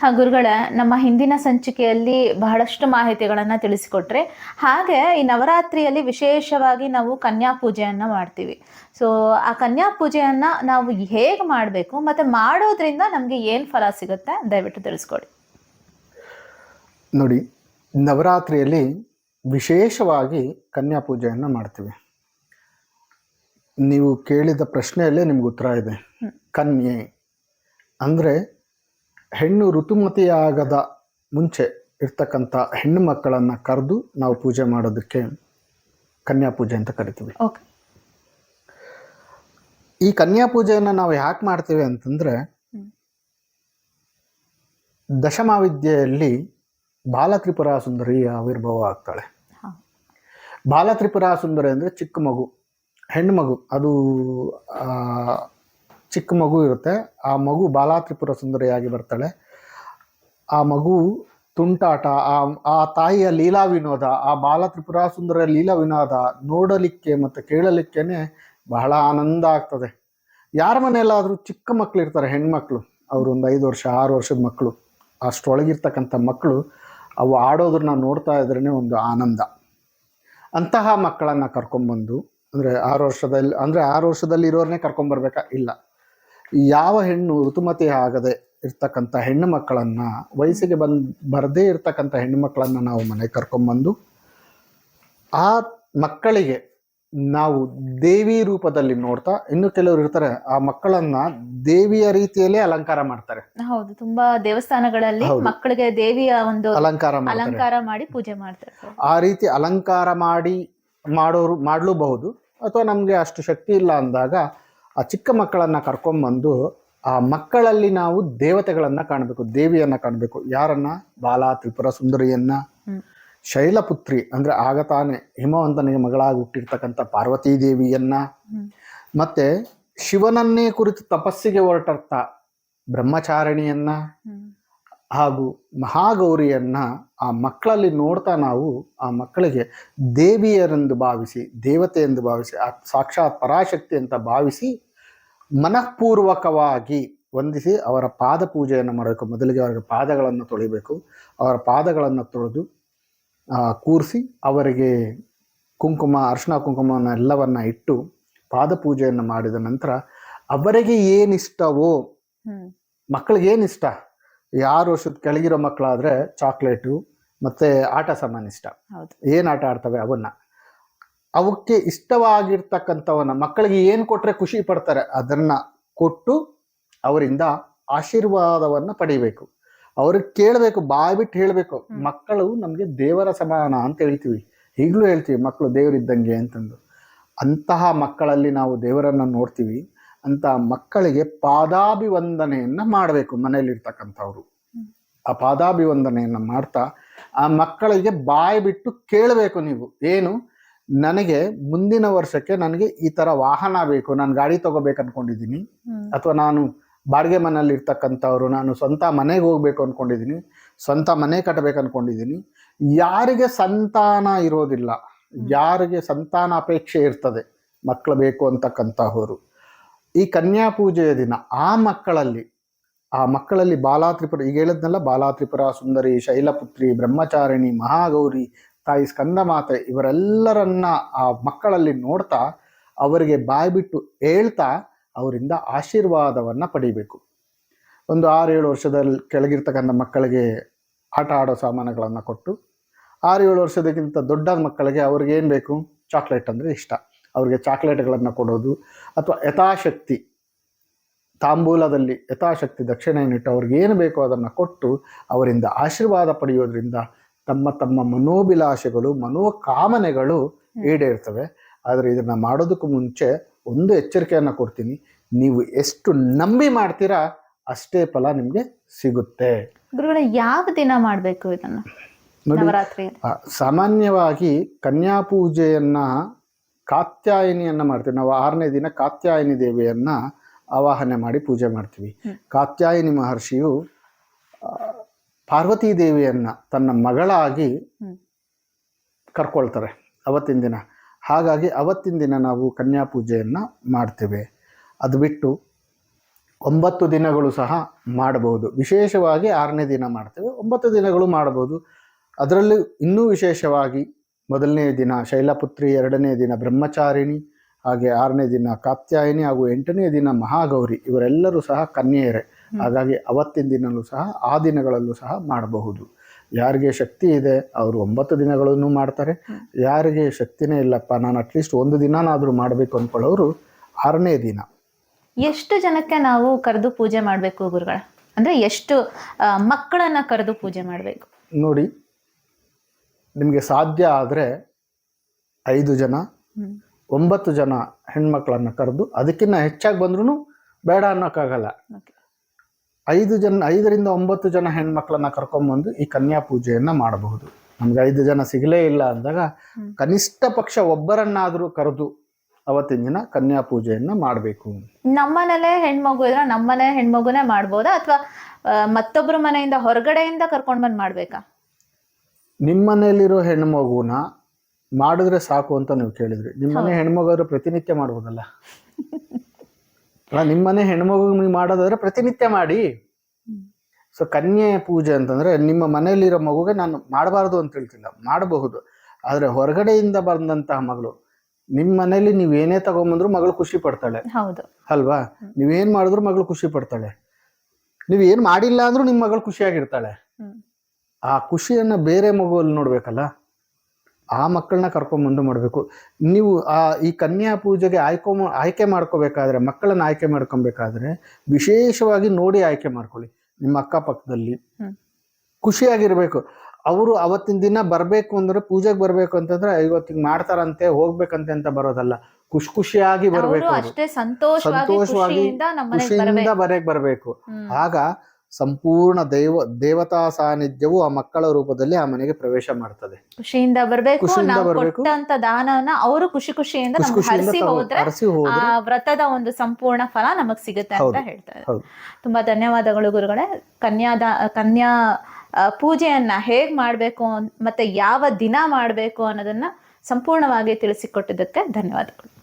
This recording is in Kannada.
ಹಾ ಗುರುಗಳ ನಮ್ಮ ಹಿಂದಿನ ಸಂಚಿಕೆಯಲ್ಲಿ ಬಹಳಷ್ಟು ಮಾಹಿತಿಗಳನ್ನು ತಿಳಿಸಿಕೊಟ್ರೆ ಹಾಗೆ ಈ ನವರಾತ್ರಿಯಲ್ಲಿ ವಿಶೇಷವಾಗಿ ನಾವು ಕನ್ಯಾ ಪೂಜೆಯನ್ನು ಮಾಡ್ತೀವಿ. ಸೊ ಆ ಕನ್ಯಾ ಪೂಜೆಯನ್ನು ನಾವು ಹೇಗೆ ಮಾಡಬೇಕು ಮತ್ತು ಮಾಡೋದ್ರಿಂದ ನಮಗೆ ಏನು ಫಲ ಸಿಗುತ್ತೆ ದಯವಿಟ್ಟು ತಿಳಿಸ್ಕೊಡಿ. ನೋಡಿ ನವರಾತ್ರಿಯಲ್ಲಿ ವಿಶೇಷವಾಗಿ ಕನ್ಯಾ ಪೂಜೆಯನ್ನು ಮಾಡ್ತೀವಿ. ನೀವು ಕೇಳಿದ ಪ್ರಶ್ನೆಯಲ್ಲೇ ನಿಮ್ಗೆ ಉತ್ತರ ಇದೆ. ಕನ್ಯೆ ಅಂದರೆ ಹೆಣ್ಣು ಋತುಮತಿಯಾಗದ ಮುಂಚೆ ಇರ್ತಕ್ಕಂಥ ಹೆಣ್ಣು ಮಕ್ಕಳನ್ನು ಕರೆದು ನಾವು ಪೂಜೆ ಮಾಡೋದಕ್ಕೆ ಕನ್ಯಾ ಪೂಜೆ ಅಂತ ಕರಿತೀವಿ. ಓಕೆ. ಈ ಕನ್ಯಾ ಪೂಜೆಯನ್ನು ನಾವು ಯಾಕೆ ಮಾಡ್ತೀವಿ ಅಂತಂದರೆ. ದಶಮಾವಿದ್ಯೆಯಲ್ಲಿ ಬಾಲತ್ರಿಪುರ ಸುಂದರಿ ಆವಿರ್ಭಾವ ಆಗ್ತಾಳೆ. ಬಾಲತ್ರಿಪುರ ಬಾಲ ತ್ರಿಪುರ ಸುಂದರಿ ಅಂದರೆ ಚಿಕ್ಕ ಮಗು ಹೆಣ್ಣು ಮಗು ಅದು ಆ, ಚಿಕ್ಕ ಮಗು ಇರುತ್ತೆ. ಆ ಮಗು ಬಾಲಾತ್ರಿಪುರ ಸುಂದರಿಯಾಗಿ ಬರ್ತಾಳೆ. ಆ ಮಗು ತುಂಟಾಟ, ಆ ಆ ತಾಯಿಯ ಲೀಲಾ ವಿನೋದ, ಆ ಬಾಲತ್ರಿಪುರ ಸುಂದರ ಲೀಲಾ ವಿನೋದ ನೋಡಲಿಕ್ಕೆ ಮತ್ತು ಕೇಳಲಿಕ್ಕೇನೆ ಬಹಳ ಆನಂದ ಆಗ್ತದೆ. ಯಾರ ಮನೆಯಲ್ಲಾದರೂ ಚಿಕ್ಕ ಮಕ್ಕಳು ಇರ್ತಾರೆ, ಹೆಣ್ಮಕ್ಳು. ಅವರು ಒಂದು ಐದು ವರ್ಷ, ಆರು ವರ್ಷದ ಮಕ್ಕಳು ಅಷ್ಟೊಳಗಿರ್ತಕ್ಕಂಥ ಮಕ್ಕಳು ಅವು ಆಡೋದನ್ನ ನೋಡ್ತಾ ಇದ್ರೇ ಒಂದು ಆನಂದ. ಅಂತಹ ಮಕ್ಕಳನ್ನು ಕರ್ಕೊಂಬಂದು, ಅಂದರೆ ಆರು ವರ್ಷದಲ್ಲಿ, ಅಂದರೆ ಆರು ವರ್ಷದಲ್ಲಿ ಇರೋರನ್ನೇ ಕರ್ಕೊಂಬರ್ಬೇಕಾ? ಇಲ್ಲ. ಯಾವ ಹೆಣ್ಣು ಋತುಮತಿ ಆಗದೆ ಇರ್ತಕ್ಕಂಥ ಹೆಣ್ಣು ಮಕ್ಕಳನ್ನು ವಯಸ್ಸಿಗೆ ಬಂದು ಬರದೇ ಇರ್ತಕ್ಕಂಥ ಹೆಣ್ಣು ಮಕ್ಕಳನ್ನು ನಾವು ಮನೆಗೆ ಕರ್ಕೊಂಬಂದು ಆ ಮಕ್ಕಳಿಗೆ ನಾವು ದೇವಿ ರೂಪದಲ್ಲಿ ನೋಡ್ತಾ ಇನ್ನು ಕೆಲವರು ಇರ್ತಾರೆ ಆ ಮಕ್ಕಳನ್ನ ದೇವಿಯ ರೀತಿಯಲ್ಲೇ ಅಲಂಕಾರ ಮಾಡ್ತಾರೆ. ಹೌದು ತುಂಬಾ ದೇವಸ್ಥಾನಗಳಲ್ಲಿ ಮಕ್ಕಳಿಗೆ ದೇವಿಯ ಒಂದು ಅಲಂಕಾರ ಅಲಂಕಾರ ಮಾಡಿ ಪೂಜೆ ಮಾಡ್ತಾರೆ. ಆ ರೀತಿ ಅಲಂಕಾರ ಮಾಡಿ ಮಾಡೋರು ಮಾಡಲೂಬಹುದು ಅಥವಾ ನಮಗೆ ಅಷ್ಟು ಶಕ್ತಿ ಇಲ್ಲ ಅಂದಾಗ ಆ ಚಿಕ್ಕ ಮಕ್ಕಳನ್ನು ಕರ್ಕೊಂಬಂದು ಆ ಮಕ್ಕಳಲ್ಲಿ ನಾವು ದೇವತೆಗಳನ್ನು ಕಾಣಬೇಕು ದೇವಿಯನ್ನು ಕಾಣಬೇಕು. ಯಾರನ್ನ? ಬಾಲ ತ್ರಿಪುರ ಸುಂದರಿಯನ್ನ. ಶೈಲಪುತ್ರಿ ಅಂದರೆ ಆಗ ತಾನೇ ಹಿಮವಂತನಿಗೆ ಮಗಳಾಗಿ ಹುಟ್ಟಿರ್ತಕ್ಕಂಥ ಪಾರ್ವತೀ ದೇವಿಯನ್ನ. ಮತ್ತೆ ಶಿವನನ್ನೇ ಕುರಿತು ತಪಸ್ಸಿಗೆ ಹೊರಟರ್ಥ ಬ್ರಹ್ಮಚಾರಿಣಿಯನ್ನ ಹಾಗೂ ಮಹಾಗೌರಿಯನ್ನ ಆ ಮಕ್ಕಳಲ್ಲಿ ನೋಡ್ತಾ ನಾವು ಆ ಮಕ್ಕಳಿಗೆ ದೇವಿಯರೆಂದು ಭಾವಿಸಿ ದೇವತೆ ಎಂದು ಭಾವಿಸಿ ಆ ಸಾಕ್ಷಾತ್ ಪರಾಶಕ್ತಿ ಅಂತ ಭಾವಿಸಿ ಮನಃಪೂರ್ವಕವಾಗಿ ವಂದಿಸಿ ಅವರ ಪಾದ ಪೂಜೆಯನ್ನು ಮಾಡಬೇಕು. ಮೊದಲಿಗೆ ಅವರಿಗೆ ಪಾದಗಳನ್ನು ತೊಳಿಬೇಕು. ಅವರ ಪಾದಗಳನ್ನು ತೊಳೆದು ಕೂರಿಸಿ ಅವರಿಗೆ ಕುಂಕುಮ ಅರ್ಶಿನ ಕುಂಕುಮವನ್ನು ಎಲ್ಲವನ್ನ ಇಟ್ಟು ಪಾದ ಪೂಜೆಯನ್ನು ಮಾಡಿದ ನಂತರ ಅವರಿಗೆ ಏನಿಷ್ಟವೋ. ಮಕ್ಕಳಿಗೆ ಏನಿಷ್ಟ? ಇಷ್ಟ ಯಾರು ವರ್ಷದ ಕೆಳಗಿರೋ ಮಕ್ಕಳಾದ್ರೆ ಚಾಕ್ಲೇಟು ಮತ್ತೆ ಆಟ ಸಾಮಾನು ಇಷ್ಟ ಏನು ಆಟ ಆಡ್ತವೆ ಅವನ್ನ? ಅವಕ್ಕೆ ಇಷ್ಟವಾಗಿರ್ತಕ್ಕಂಥವನ್ನ ಮಕ್ಕಳಿಗೆ ಏನು ಕೊಟ್ಟರೆ ಖುಷಿ ಪಡ್ತಾರೆ ಅದನ್ನ ಕೊಟ್ಟು ಅವರಿಂದ ಆಶೀರ್ವಾದವನ್ನ ಪಡಿಬೇಕು. ಅವ್ರಿಗೆ ಕೇಳಬೇಕು ಬಾಯ್ ಬಿಟ್ಟು ಹೇಳಬೇಕು ಮಕ್ಕಳು ನಮಗೆ ದೇವರ ಸಮಾನ ಅಂತ ಹೇಳ್ತೀವಿ. ಈಗಲೂ ಹೇಳ್ತೀವಿ ಮಕ್ಕಳು ದೇವರಿದ್ದಂಗೆ ಅಂತಂದು. ಅಂತಹ ಮಕ್ಕಳಲ್ಲಿ ನಾವು ದೇವರನ್ನ ನೋಡ್ತೀವಿ ಅಂತ ಮಕ್ಕಳಿಗೆ ಪಾದಾಭಿವಂದನೆಯನ್ನು ಮಾಡಬೇಕು ಮನೆಯಲ್ಲಿರ್ತಕ್ಕಂಥವ್ರು. ಆ ಪಾದಾಭಿವಂದನೆಯನ್ನ ಮಾಡ್ತಾ ಆ ಮಕ್ಕಳಿಗೆ ಬಾಯಿ ಬಿಟ್ಟು ಕೇಳಬೇಕು ನೀವು. ಏನು? ನನಗೆ ಮುಂದಿನ ವರ್ಷಕ್ಕೆ ನನಗೆ ಈ ತರ ವಾಹನ ಬೇಕು ನಾನು ಗಾಡಿ ತಗೋಬೇಕು ಅನ್ಕೊಂಡಿದ್ದೀನಿ. ಅಥವಾ ನಾನು ಬಾಡಿಗೆ ಮನೆಯಲ್ಲಿ ಇರ್ತಕ್ಕಂಥವ್ರು ನಾನು ಸ್ವಂತ ಮನೆಗೆ ಹೋಗ್ಬೇಕು ಅನ್ಕೊಂಡಿದ್ದೀನಿ ಸ್ವಂತ ಮನೆ ಕಟ್ಟಬೇಕು ಅನ್ಕೊಂಡಿದ್ದೀನಿ. ಯಾರಿಗೆ ಸಂತಾನ ಇರೋದಿಲ್ಲ ಯಾರಿಗೆ ಸಂತಾನ ಅಪೇಕ್ಷೆ ಇರ್ತದೆ ಮಕ್ಕಳು ಬೇಕು ಅಂತಕ್ಕಂತಹವರು ಈ ಕನ್ಯಾ ಪೂಜೆಯ ದಿನ ಆ ಮಕ್ಕಳಲ್ಲಿ ಆ ಮಕ್ಕಳಲ್ಲಿ ಬಾಲಾತ್ರಿಪುರ ಈಗ ಹೇಳಿದ್ನಲ್ಲ ಬಾಲಾತ್ರಿಪುರ ಸುಂದರಿ ಶೈಲಪುತ್ರಿ ಬ್ರಹ್ಮಚಾರಿಣಿ ಮಹಾಗೌರಿ ತಾಯಿ ಸ್ಕಂದಮಾತೆ ಇವರೆಲ್ಲರನ್ನ ಆ ಮಕ್ಕಳಲ್ಲಿ ನೋಡ್ತಾ ಅವರಿಗೆ ಬಾಯಿ ಬಿಟ್ಟು ಹೇಳ್ತಾ ಅವರಿಂದ ಆಶೀರ್ವಾದವನ್ನ ಪಡಿಬೇಕು. ಒಂದು ಆರು ಏಳು ವರ್ಷದಲ್ಲಿ ಕೆಳಗಿರ್ತಕ್ಕಂಥ ಮಕ್ಕಳಿಗೆ ಆಟ ಆಡೋ ಸಾಮಾನುಗಳನ್ನು ಕೊಟ್ಟು, ಆರು ಏಳು ವರ್ಷದಕ್ಕಿಂತ ದೊಡ್ಡ ಮಕ್ಕಳಿಗೆ ಅವ್ರಿಗೆ ಏನು ಬೇಕು? ಚಾಕ್ಲೇಟ್ ಅಂದರೆ ಇಷ್ಟ. ಅವ್ರಿಗೆ ಚಾಕ್ಲೇಟ್ಗಳನ್ನು ಕೊಡೋದು ಅಥವಾ ಯಥಾಶಕ್ತಿ, ತಾಂಬೂಲದಲ್ಲಿ ಯಥಾಶಕ್ತಿ ದಕ್ಷಿಣೆಯನ್ನಿಟ್ಟು ಅವ್ರಿಗೆ ಏನು ಬೇಕೋ ಅದನ್ನು ಕೊಟ್ಟು ಅವರಿಂದ ಆಶೀರ್ವಾದ ಪಡೆಯೋದ್ರಿಂದ ತಮ್ಮ ತಮ್ಮ ಮನೋಭಿಲಾಷೆಗಳು ಮನೋಕಾಮನೆಗಳು ಈಡೇರ್ತವೆ. ಆದರೆ ಇದನ್ನ ಮಾಡೋದಕ್ಕೂ ಮುಂಚೆ ಒಂದು ಎಚ್ಚರಿಕೆಯನ್ನು ಕೊಡ್ತೀನಿ. ನೀವು ಎಷ್ಟು ನಂಬಿ ಮಾಡ್ತೀರಾ ಅಷ್ಟೇ ಫಲ ನಿಮಗೆ ಸಿಗುತ್ತೆ. ಗುರುಗಳ ಯಾವ ದಿನ ಮಾಡಬೇಕು ಇದನ್ನು? ನವರಾತ್ರಿ. ಸಾಮಾನ್ಯವಾಗಿ ಕನ್ಯಾ ಪೂಜೆಯನ್ನ ಕಾತ್ಯಾಯಿನಿಯನ್ನ ಮಾಡ್ತೀವಿ. ನಾವು ಆರನೇ ದಿನ ಕಾತ್ಯಾಯಿನಿ ದೇವಿಯನ್ನ ಆವಾಹನೆ ಮಾಡಿ ಪೂಜೆ ಮಾಡ್ತೀವಿ. ಕಾತ್ಯಾಯನಿ ಮಹರ್ಷಿಯು ಪಾರ್ವತೀ ದೇವಿಯನ್ನು ತನ್ನ ಮಗಳಾಗಿ. ಕರ್ಕೊಳ್ತಾರೆ ಅವತ್ತಿನ ದಿನ. ಹಾಗಾಗಿ ಅವತ್ತಿನ ದಿನ ನಾವು ಕನ್ಯಾ ಪೂಜೆಯನ್ನು ಮಾಡ್ತೇವೆ. ಅದು ಬಿಟ್ಟು ಒಂಬತ್ತು ದಿನಗಳು ಸಹ ಮಾಡಬಹುದು. ವಿಶೇಷವಾಗಿ ಆರನೇ ದಿನ ಮಾಡ್ತೇವೆ. ಒಂಬತ್ತು ದಿನಗಳು ಮಾಡಬಹುದು. ಅದರಲ್ಲೂ ಇನ್ನೂ ವಿಶೇಷವಾಗಿ ಮೊದಲನೇ ದಿನ ಶೈಲಪುತ್ರಿ ಎರಡನೇ ದಿನ ಬ್ರಹ್ಮಚಾರಿಣಿ ಹಾಗೆ ಆರನೇ ದಿನ ಕಾತ್ಯಾಯಿನಿ ಹಾಗೂ ಎಂಟನೇ ದಿನ ಮಹಾಗೌರಿ ಇವರೆಲ್ಲರೂ ಸಹ ಕನ್ಯೆಯರೇ. ಹಾಗಾಗಿ ಅವತ್ತಿನ ದಿನವೂ ಸಹ ಆ ದಿನಗಳಲ್ಲೂ ಸಹ ಮಾಡಬಹುದು. ಯಾರಿಗೆ ಶಕ್ತಿ ಇದೆ ಅವರು ಒಂಬತ್ತು ದಿನಗಳನ್ನು ಮಾಡ್ತಾರೆ. ಯಾರಿಗೆ ಶಕ್ತಿನೇ ಇಲ್ಲಪ್ಪ ನಾನು ಅಟ್ಲೀಸ್ಟ್ ಒಂದು ದಿನನಾದರೂ ಮಾಡಬೇಕು ಅಂದ್ಕೊಳ್ಳೋರು ಆರನೇ ದಿನ. ಎಷ್ಟು ಜನಕ್ಕೆ ನಾವು ಕರೆದು ಪೂಜೆ ಮಾಡಬೇಕು ಗುರುಗಳ? ಅಂದರೆ ಎಷ್ಟು ಮಕ್ಕಳನ್ನು ಮಕ್ಕಳನ್ನ ಕರೆದು ಪೂಜೆ ಮಾಡಬೇಕು? ನೋಡಿ ನಿಮಗೆ ಸಾಧ್ಯ ಆದರೆ ಐದು ಜನ ಒಂಬತ್ತು ಜನ ಹೆಣ್ಮಕ್ಳನ್ನು ಕರೆದು ಅದಕ್ಕಿಂತ ಹೆಚ್ಚಾಗಿ ಬಂದ್ರೂ ಬೇಡ ಅನ್ನೋಕ್ಕಾಗಲ್ಲ. ಐದು ಜನ ಐದರಿಂದ ಒಂಬತ್ತು ಜನ ಹೆಣ್ಮಕ್ಳನ್ನ ಕರ್ಕೊಂಬಂದು ಈ ಕನ್ಯಾ ಪೂಜೆಯನ್ನು ಮಾಡಬಹುದು. ನಮ್ಗೆ ಐದು ಜನ ಸಿಗಲೇ ಇಲ್ಲ ಅಂದಾಗ ಕನಿಷ್ಠ ಪಕ್ಷ ಒಬ್ಬರನ್ನಾದರೂ ಕರೆದು ಅವತ್ತಿನ ದಿನ ಕನ್ಯಾ ಪೂಜೆಯನ್ನು ಮಾಡಬೇಕು. ನಮ್ಮನೇಲೆ ಹೆಣ್ಮಗು ಇದ್ರೆ ನಮ್ಮನೆ ಹೆಣ್ಮಗುನೇ ಮಾಡ್ಬೋದಾ? ಅಥವಾ ಮತ್ತೊಬ್ಬರ ಮನೆಯಿಂದ ಹೊರಗಡೆಯಿಂದ ಕರ್ಕೊಂಡ್ ಬಂದ್ ಮಾಡ್ಬೇಕಾ? ನಿಮ್ಮನೇಲಿರೋ ಹೆಣ್ಮಗುನ ಮಾಡಿದ್ರೆ ಸಾಕು ಅಂತ ನೀವು ಕೇಳಿದ್ರಿ. ನಿಮ್ಮನೆ ಹೆಣ್ಮಗಾದ್ರೂ ಪ್ರತಿನಿತ್ಯ ಮಾಡ್ಬೋದಲ್ಲ? ಅಲ್ಲ ನಿಮ್ಮನೆ ಹೆಣ್ಮಗು ನೀವು ಮಾಡೋದಾದ್ರೆ ಪ್ರತಿನಿತ್ಯ ಮಾಡಿ. ಸೊ ಕನ್ಯೆ ಪೂಜೆ ಅಂತಂದ್ರೆ ನಿಮ್ಮ ಮನೆಯಲ್ಲಿರೋ ಮಗುಗೆ ನಾನು ಮಾಡಬಾರ್ದು ಅಂತ ಹೇಳ್ತಿಲ್ಲ ಮಾಡಬಹುದು. ಆದರೆ ಹೊರಗಡೆಯಿಂದ ಬಂದಂತಹ ಮಗಳು ನಿಮ್ಮ ಮನೇಲಿ ನೀವು ಏನೇ ತಗೊಂಬಂದ್ರು ಮಗಳು ಖುಷಿ ಪಡ್ತಾಳೆ. ಹೌದು. ಅಲ್ವಾ? ನೀವೇನ್ ಮಾಡಿದ್ರು ಮಗಳು ಖುಷಿ ಪಡ್ತಾಳೆ. ನೀವ್ ಏನ್ ಮಾಡಿಲ್ಲ ಅಂದ್ರೂ ನಿಮ್ಮ ಮಗಳು ಖುಷಿಯಾಗಿರ್ತಾಳೆ. ಆ ಖುಷಿಯನ್ನ ಬೇರೆ ಮಗುವಲ್ಲಿ ನೋಡ್ಬೇಕಲ್ಲ? ಆ ಮಕ್ಕಳನ್ನ ಕರ್ಕೊಂಬಂದು ಮಾಡಬೇಕು. ನೀವು ಆ ಈ ಕನ್ಯಾ ಪೂಜೆಗೆ ಆಯ್ಕೊ ಆಯ್ಕೆ ಮಾಡ್ಕೋಬೇಕಾದ್ರೆ ಮಕ್ಕಳನ್ನ ಆಯ್ಕೆ ಮಾಡ್ಕೊಬೇಕಾದ್ರೆ ವಿಶೇಷವಾಗಿ ನೋಡಿ ಆಯ್ಕೆ ಮಾಡ್ಕೊಳ್ಳಿ. ನಿಮ್ಮ ಅಕ್ಕಪಕ್ಕದಲ್ಲಿ ಖುಷಿಯಾಗಿರಬೇಕು ಖುಷಿಯಾಗಿರ್ಬೇಕು. ಅವರು ಅವತ್ತಿನ ದಿನ ಬರಬೇಕು ಅಂದ್ರೆ ಪೂಜೆಗೆ ಬರಬೇಕು ಅಂತಂದ್ರೆ ಇವತ್ತಿಗೆ ಮಾಡ್ತಾರಂತೆ ಹೋಗ್ಬೇಕಂತೆ ಅಂತ ಬರೋದಲ್ಲ. ಖುಷಿ ಖುಷಿಯಾಗಿ ಬರಬೇಕು ಸಂತೋಷವಾಗಿ ಖುಷಿಯಿಂದ ಬರೆಗೆ ಬರಬೇಕು. ಆಗ ಸಂಪೂರ್ಣ ದೈವ ದೇವತಾ ಸಾನ್ನಿಧ್ಯವು ಆ ಮಕ್ಕಳ ರೂಪದಲ್ಲಿ ಆ ಮನೆಗೆ ಪ್ರವೇಶ ಮಾಡ್ತದೆ. ಖುಷಿಯಿಂದ ಬರಬೇಕು ಖುಷಿಯಿಂದ ನಾವು ಬರ್ಬೇಕು. ಕೊಟ್ಟಂತ ದಾನವನ್ನ ಅವರು ಖುಷಿ ಖುಷಿಯಿಂದ ಖುಷಿ ನಮ್ಗೆ ಖುಷಿಯಿಂದ ಹರಿಸಿ ತಗೊ- ಹೋದ್ರೆ ಅರಸಿ ಆ ಹೋದ್ರೆ ವ್ರತದ ಒಂದು ಸಂಪೂರ್ಣ ಫಲ ನಮಗ್ ಸಿಗುತ್ತೆ ಅಂತ ಹೇಳ್ತಾರೆ. ಹೌದು. ತುಂಬಾ ಧನ್ಯವಾದಗಳು ಗುರುಗಳೇ. ಕನ್ಯಾದ ಕನ್ಯಾ ಆ, ಪೂಜೆಯನ್ನ ಹೇಗ್ ಮಾಡ್ಬೇಕು ಅನ್- ಮತ್ತೆ ಯಾವ ದಿನ ಮಾಡ್ಬೇಕು ಅನ್ನೋದನ್ನ ಸಂಪೂರ್ಣವಾಗಿ ತಿಳಿಸಿಕೊಟ್ಟಿದ್ದಕ್ಕೆ ಧನ್ಯವಾದಗಳು.